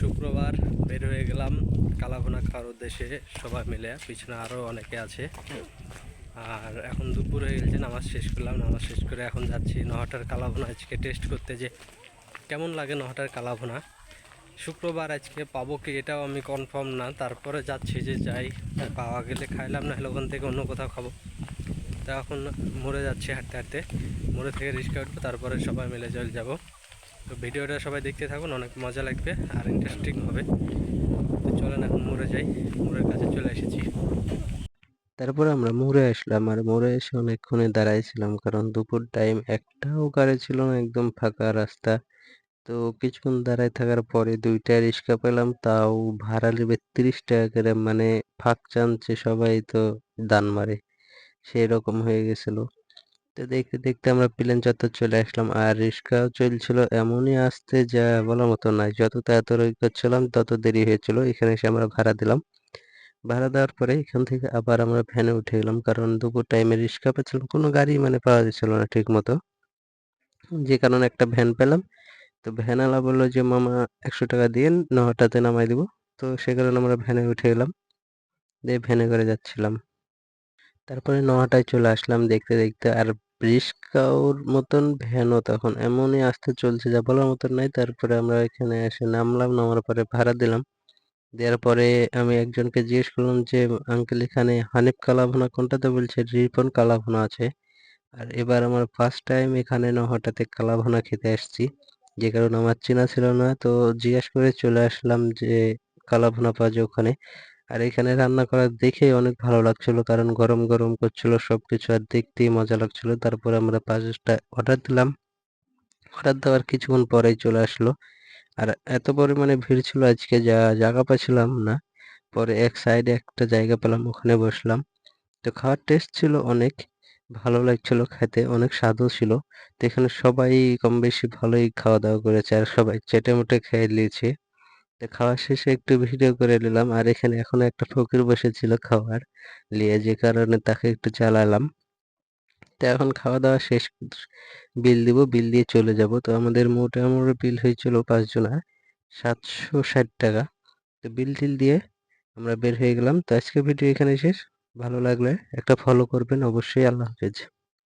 শুক্রবার বের হয়ে গেলাম কালাভুনা খাওয়ার উদ্দেশ্যে সবাই মিলে। পিছনে আরও অনেকে আছে। আর এখন দুপুর হয়ে গেছে, নামাজ শেষ করলাম, নামাজ শেষ করে এখন যাচ্ছি নহাটার কালাভুনা আজকে টেস্ট করতে যে কেমন লাগে নহাটার কালাভুনা? শুক্রবার আজকে পাবো কি এটাও আমি কনফার্ম না। তারপরে যাচ্ছি যে যাই, পাওয়া গেলে খাইলাম না হলে ওখান থেকে অন্য কোথাও খাব। তা এখন মোড়ে যাচ্ছি হাঁটতে হাঁটতে। মরে থেকে রিক্সা উঠবো তারপরে সবাই মিলে চলে যাব। তো ভিডিওটা সবাই দেখতে থাকুন, অনেক মজা লাগবে আর ইন্টারেস্টিং হবে। তো চলেন এখন মোড়ে যাই, মোড়ের কাছে চলে এসেছি। তারপর আমরা মোড়ে আসলাম আর মোড়ে এসে অনেকক্ষণে দাঁড়াইছিলাম কারণ দুপুর টাইম একটাও গাড়ি ছিল না, একদম ফাঁকা রাস্তা। তো কিছুক্ষণ দাঁড়ায় থাকার পরে দুইটা রিক্সা পেলাম, তাও ভাড়া নেবে তিরিশ টাকা করে মানে ফাঁক টানছে সবাই তো দান মারে। সেই রকম হয়ে গেছিল। তো দেখতে দেখতে আমরা প্লেন চত্বর চলে আসলাম। আর রিক্সাও চলছিল এমনই আসতে যা বলার মতো নাই যত তাড়াতাড়ি করছিলাম, তত দেরি হয়েছিল। এখানে এসে আমরা ভাড়া দিলাম। ভাড়া দেওয়ার পরে এখান থেকে আবার আমরা ভ্যানে উঠে গেলাম। কারণ দুপুর টাইমে রিক্সা পাচ্ছিলাম কোনো গাড়ি মানে পাওয়া যাচ্ছিল না ঠিক মতো যে কারণে একটা ভ্যান পেলাম। তো ভ্যানওয়ালা বলল যে, মামা, একশো টাকা দিয়ে নটাতে নামাই দিব। তো সে কারণে আমরা ভ্যানে উঠে গেলাম। দিয়ে ভ্যানে করে যাচ্ছিলাম। তারপরে নটায় চলে আসলাম। দেখতে দেখতে আর রিক্সাওর মতন ভ্যানও তখন এমনই আসতে চলছে যা বলার মতন নাই। তারপরে আমরা এখানে এসে নামলাম, নামার পরে ভাড়া দিলাম। দেওয়ার পরে আমি একজনকে জিজ্ঞেস করলাম যে, আঙ্কেল, এখানে হানিফ কালাভুনা কোনটাতে বলছে, রিপন কালাভুনা আছে। আর এবার আমার ফার্স্ট টাইম এখানে নহটাতে কালাভুনা খেতে আসছি। যে কারণে আমার চেনা ছিল না। তো জিজ্ঞেস করে চলে আসলাম যে, কালাভুনা পাওয়া যায় ওখানে? আর এখানে রান্না করা দেখে অনেক ভালো লাগছিল, কারণ গরম গরম করছিল সবকিছু আর দেখতেই মজা লাগছিল। তারপরে আমরা পাঁচটা অর্ডার দিলাম। অর্ডার দেওয়ার কিছুক্ষণ পরেই চলে আসলো। আর এত পরিমাণে ভিড় ছিল আজকে, যা জায়গা পাচ্ছিলাম না, পরে এক সাইডে একটা জায়গা পেলাম, ওখানে বসলাম। তো খাওয়ার টেস্ট ছিল অনেক, ভালো লাগছিল খেতে, অনেক স্বাদও ছিল। তো এখানে সবাই কম বেশি ভালোই খাওয়া দাওয়া করেছে, আর সবাই চেটে মুটে খেয়ে নিয়েছে। খাওয়া শেষে একটু ভিডিও করে নিলাম। আর এখানে এখনও একটা ফকির বসেছিল খাওয়ার। নিয়ে যে কারণে তাকে একটু চালালাম তো এখন খাওয়া দাওয়া শেষ, বিল দিব, বিল দিয়ে চলে যাব। তো আমাদের মোটামুটি বিল হয়েছিল পাঁচজনের সাতশো ষাট টাকা। তো বিল টিল দিয়ে আমরা বের হয়ে গেলাম। তো আজকে ভিডিও এখানে শেষ। ভালো লাগলে একটা ফলো করবেন। অবশ্যই আল্লাহ হাফেজ।